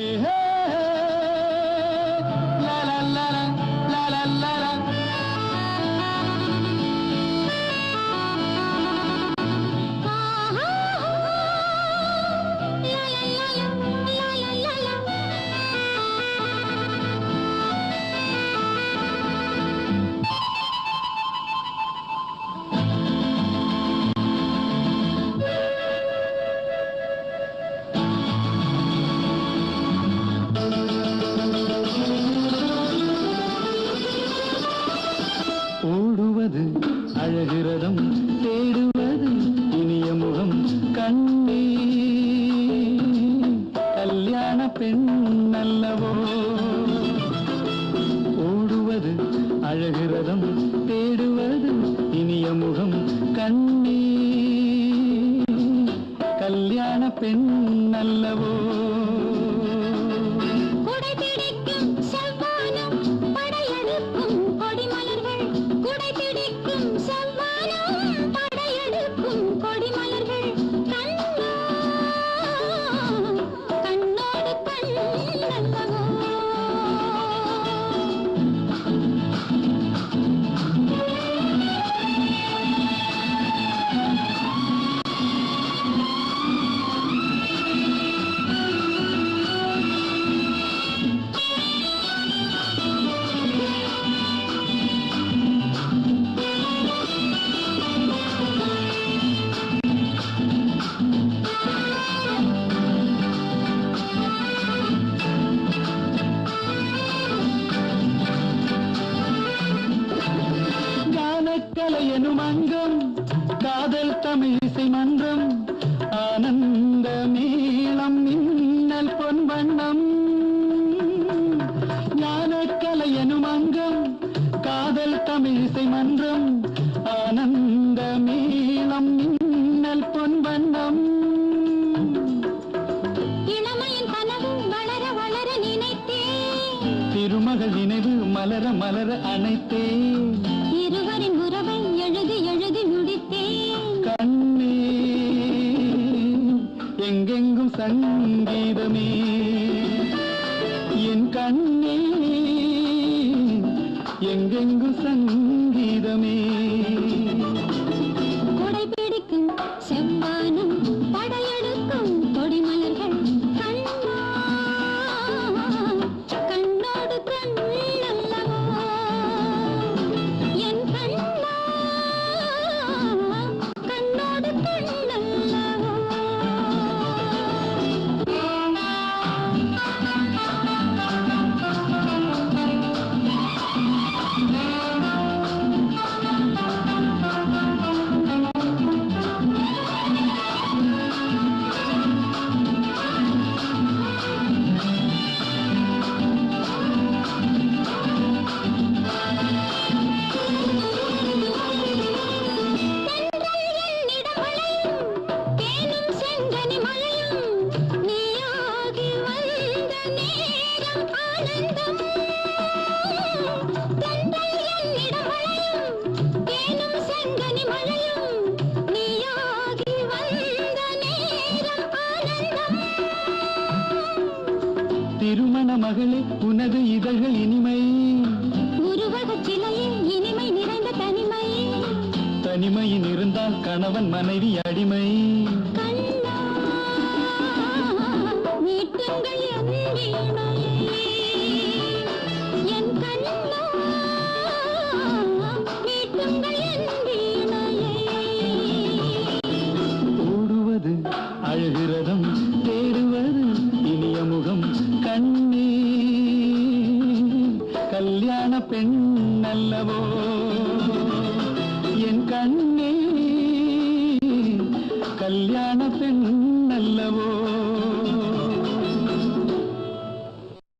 Yeah. தேடுவது இனிய முகம் கண்ணே கல்யாண பெண் கானக்கலை எனும் அங்கம் காதல் தமிழ் இசை மன்றம் ஆனந்த மேளம் மின்னல் பொன் வண்ணம் ஞானக்கலை எனும் அங்கம் காதல் தமிழ் இசை மன்றம் ஆனந்த மேளம் மின்னல் பொன் வண்ணம் திருமகள் நினைவு மலர மலர அனைத்தேன் எங்கெங்கு சங்கீதமே. திருமண மகளே உனது இதழ்கள் இனிமை. இனிமை நிறைந்த தனிமை தனிமையில் இருந்தால் கணவன் மனைவி அடிமை. பெண் அல்லவோ என் கண்ணே கல்யாண பெண்